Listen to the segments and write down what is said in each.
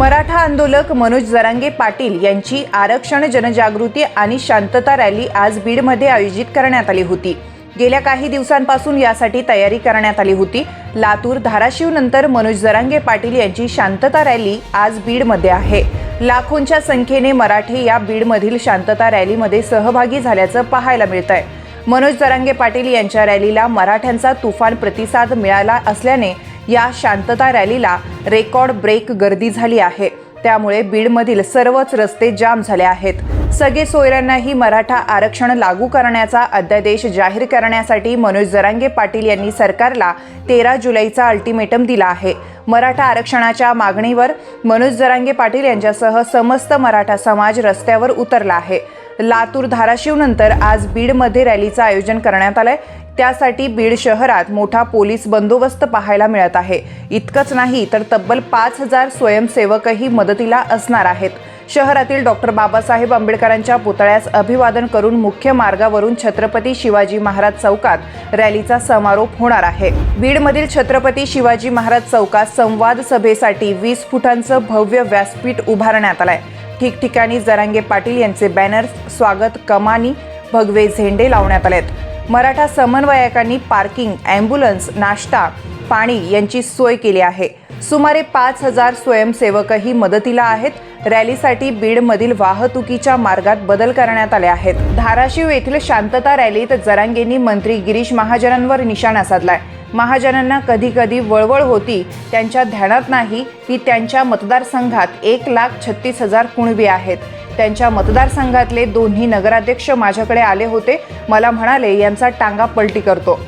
मराठा आंदोलक मनोज जरांगे पाटील यांची आरक्षण जनजागृती आणि शांतता रॅली आज बीडमध्ये आयोजित करण्यात आली होती. गेल्या काही दिवसांपासून यासाठी तयारी करण्यात आली होती. लातूर धाराशिव नंतर मनोज जरांगे पाटील यांची शांतता रॅली आज बीडमध्ये आहे. लाखोंच्या संख्येने मराठे या बीडमधील शांतता रॅलीमध्ये सहभागी झाल्याचं पाहायला मिळत आहे मनोज जरांगे पाटील यांच्या रॅलीला मराठ्यांचा तुफान प्रतिसाद मिळाला असल्याने या शांतता रॅलीला रेकॉर्ड ब्रेक गर्दी झाली आहे. त्यामुळे बीडमधील सर्वच रस्ते जाम झाले आहेत. सगळे सोयऱ्यांनाही मराठा आरक्षण लागू करण्याचा अध्यादेश जाहीर करण्यासाठी मनोज जरांगे पाटील यांनी सरकारला तेरा जुलैचा अल्टिमेटम दिला आहे. मराठा आरक्षणाच्या मागणीवर मनोज जरांगे पाटील यांच्यासह समस्त मराठा समाज रस्त्यावर उतरला आहे. लातूर धाराशिव नंतर आज बीडमध्ये रॅलीचं आयोजन करण्यात आलंय. त्यासाठी बीड शहरात मोठा पोलीस बंदोबस्त पाहायला मिळत आहे. इतकंच नाही तर तब्बल पाच हजार स्वयंसेवकही मदतीला असणार आहेत. शहरातील डॉक्टर बाबासाहेब आंबेडकरांच्या पुतळ्यास अभिवादन करून मुख्य मार्गावरून छत्रपती शिवाजी महाराज चौकात रॅलीचा समारोप होणार आहे. बीडमधील छत्रपती शिवाजी महाराज चौकात संवाद सभेसाठी वीस फुटांचं भव्य व्यासपीठ उभारण्यात आलंय. ठिकठिकाणी जरांगे पाटील यांचे बॅनर्स स्वागत कमानी भगवे झेंडे लावण्यात आलेत. मराठा समन्वयकांनी पार्किंग ॲम्ब्युलन्स नाश्ता पाणी यांची सोय केली आहे. सुमारे पाच हजार स्वयंसेवकही मदतीला आहेत. रॅलीसाठी बीडमधील वाहतुकीच्या मार्गात बदल करण्यात आले आहेत. धाराशिव येथील शांतता रॅलीत जरांगेंनी मंत्री गिरीश महाजनांवर निशाणा साधलाय. महाजनांना कधी कधी वळवळ होती त्यांच्या ध्यानात नाही की त्यांच्या मतदारसंघात एक लाख छत्तीस हजार कुणबी आहेत. त्यांच्या मतदारसंघातले दोन्ही नगराध्यक्ष माझ्याकडे आले होते मला म्हणाले यांचा टांगा पलटी करतो.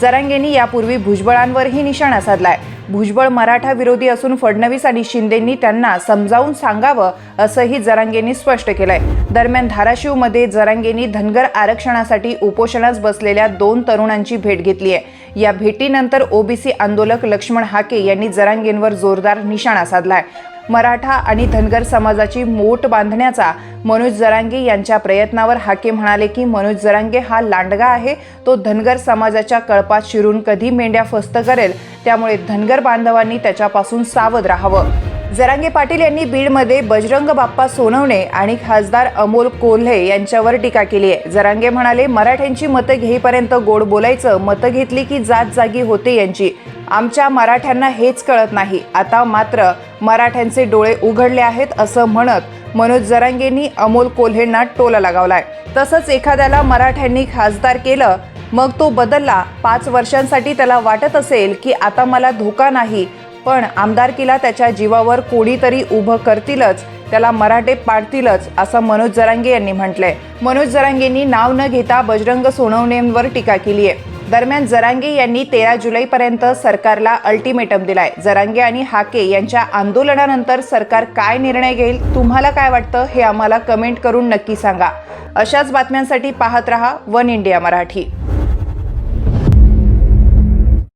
जरांगेंनी यापूर्वी भुजबळांवरही निशाणा साधलाय. भुजबळ मराठा विरोधी असून फडणवीस आणि शिंदेंनी त्यांना समजावून सांगावं असंही जरांगेंनी स्पष्ट केलंय. दरम्यान धाराशिवमध्ये जरांगेंनी धनगर आरक्षणासाठी उपोषणास बसलेल्या दोन तरुणांची भेट घेतली आहे या भेटीनंतर ओबीसी आंदोलक लक्ष्मण हाके यांनी जरांगेंवर जोरदार निशाणा साधलाय. मराठा आणि धनगर समाजाची मोट बांधण्याचा मनोज जरांगे यांच्या प्रयत्नावर हाके म्हणाले की मनोज जरांगे हा लांडगा आहे. तो धनगर समाजाच्या कळपात शिरून कधी मेंढ्या फस्त करेल. त्यामुळे धनगर बांधवांनी त्याच्यापासून सावध राहावं. जरांगे पाटील यांनी बीडमध्ये बजरंग बाप्पा सोनवणे आणि खासदार अमोल कोल्हे यांच्यावर टीका केली आहे. जरांगे म्हणाले मराठ्यांची मतं घेईपर्यंत गोड बोलायचं मतं घेतली की जात जागी होते यांची. आमच्या मराठ्यांना हेच कळत नाही. आता मात्र मराठ्यांचे डोळे उघडले आहेत असं म्हणत मनोज जरांगेंनी अमोल कोल्हेंना टोला लगावलाय. तसंच एखाद्याला मराठ्यांनी खासदार केलं मग तो बदलला. पाच वर्षांसाठी त्याला वाटत असेल की आता मला धोका नाही पण आमदारकीला त्याच्या जीवावर कोणीतरी उभं करतीलच त्याला मराठे पाडतीलच असं मनोज जरांगे यांनी म्हटलंय. मनोज जरांगेंनी नाव न घेता बजरंग सोनवणेंवर टीका केली आहे. दरम्यान जरांगे यांनी तेरा जुलैपर्यंत सरकारला अल्टिमेटम दिलाय. जरांगे आणि हाके यांच्या आंदोलनानंतर सरकार काय निर्णय घेईल तुम्हाला काय वाटतं हे आम्हाला कमेंट करून नक्की सांगा. अशाच बातम्यांसाठी पाहत रहा वन इंडिया मराठी.